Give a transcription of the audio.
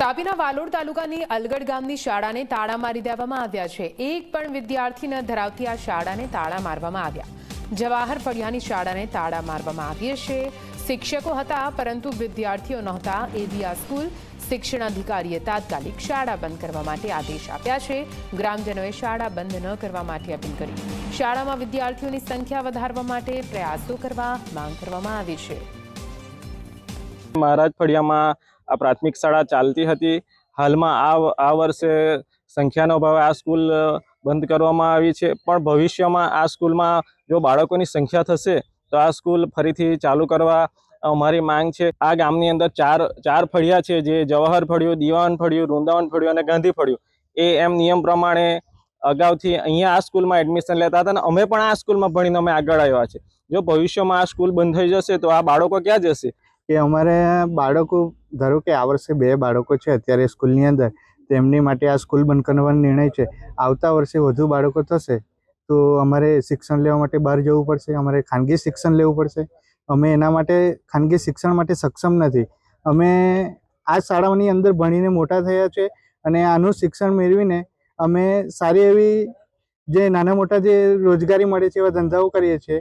તાપીના વાલોડ તાલુકાની અલગઢ ગામની શાળાને તાળા મારી દેવામાં આવ્યા છે. એક પણ વિદ્યાર્થી ન ધરાવતી આ શાળાને તાળા મારવામાં આવ્યા. જવાહર ફળિયાની શાળાને તાળા મારવામાં આવી છે શિક્ષકો હતા, પરંતુ વિદ્યાર્થીઓ નહોતા. એવી આ સ્કૂલ શિક્ષણાધિકારીએ તાત્કાલિક શાળા બંધ કરવા માટે આદેશ આપ્યા છે. ગ્રામજનોએ શાળા બંધ ન કરવા માટે અપીલ કરી. શાળામાં વિદ્યાર્થીઓની સંખ્યા વધારવા માટે પ્રયાસો કરવા માંગ કરવામાં આવી છે. મહારાજ ફળિયામાં આ પ્રાથમિક શાળા ચાલતી હતી. હાલમાં આ આ વર્ષે સંખ્યાનો અભાવે આ સ્કૂલ બંધ કરવામાં આવી છે. પણ ભવિષ્યમાં આ સ્કૂલમાં જો બાળકોની સંખ્યા થશે, તો આ સ્કૂલ ફરીથી ચાલુ કરવા અમારી માંગ છે. આ ગામની અંદર ચાર ચાર ફળિયા છે, જે જવાહર ફળિયું, દીવાન ફળિયું, વૃંદાવન ફળિયું અને ગાંધી ફળિયું. એ એમ નિયમ પ્રમાણે અગાઉથી અહીંયા આ સ્કૂલમાં એડમિશન લેતા હતા અને અમે પણ આ સ્કૂલમાં ભણીને અમે આગળ આવ્યા છે. જો ભવિષ્યમાં આ સ્કૂલ બંધ થઈ જશે, તો આ બાળકો ક્યાં જશે? કે અમારે બાળકો, ધારો કે આ વર્ષે બે બાળકો છે અત્યારે સ્કૂલની અંદર તેમની માટે આ સ્કૂલ બંધ કરવાનો નિર્ણય છે. આવતા વર્ષે વધુ બાળકો થશે, તો અમારે શિક્ષણ લેવા માટે બહાર જવું પડશે, અમારે ખાનગી શિક્ષણ લેવું પડશે. અમે એના માટે, ખાનગી શિક્ષણ માટે સક્ષમ નથી. અમે આ શાળાઓની અંદર ભણીને મોટા થયા છે અને આનું શિક્ષણ મેળવીને અમે સારી એવી જે નાના મોટા જે રોજગારી મળે છે એવા ધંધાઓ કરીએ છીએ